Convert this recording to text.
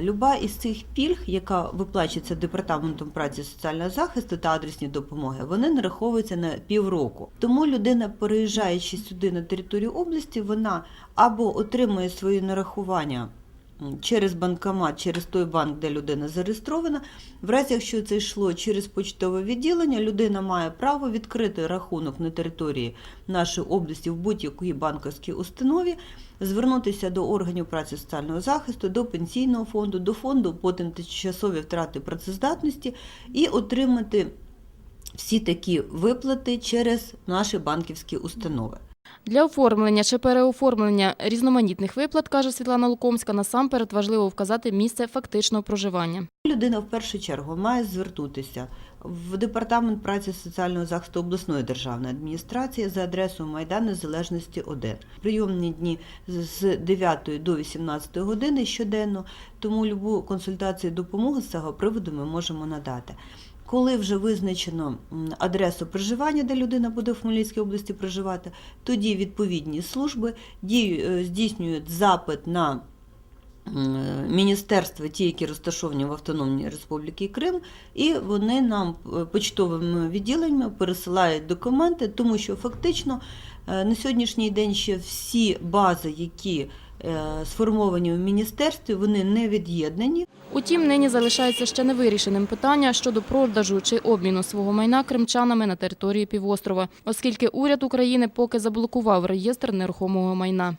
Люба із цих пільг, яка виплачується департаментом праці соціального захисту та адресні допомоги, вони нараховуються на півроку. Тому людина, переїжджаючи сюди на територію області, вона або отримує свої нарахування. Через банкомат, через той банк, де людина зареєстрована. В разі, якщо це йшло через почтове відділення, людина має право відкрити рахунок на території нашої області в будь-якій банківській установі, звернутися до органів праці соціального захисту, до пенсійного фонду, до фонду по тимчасові втрати працездатності і отримати всі такі виплати через наші банківські установи. Для оформлення чи переоформлення різноманітних виплат, каже Світлана Лукомська, насамперед важливо вказати місце фактичного проживання. Людина в першу чергу має звернутися в департамент праці соціального захисту обласної державної адміністрації за адресою Майдан Незалежності 1. Прийомні дні з 9 до 18 години щоденно, тому любу консультацію і допомогу з цього приводу ми можемо надати. Коли вже визначено адресу проживання, де людина буде в Хмельницькій області проживати, тоді відповідні служби е, здійснюють запит на міністерства, ті, які розташовані в Автономній Республіці Крим, і вони нам е, почтовими відділеннями пересилають документи, тому що фактично е, на сьогоднішній день ще всі бази, які е, сформовані в міністерстві, вони не від'єднані. Утім, нині залишається ще невирішеним питання щодо продажу чи обміну свого майна кримчанами на території півострова, оскільки уряд України поки заблокував реєстр нерухомого майна.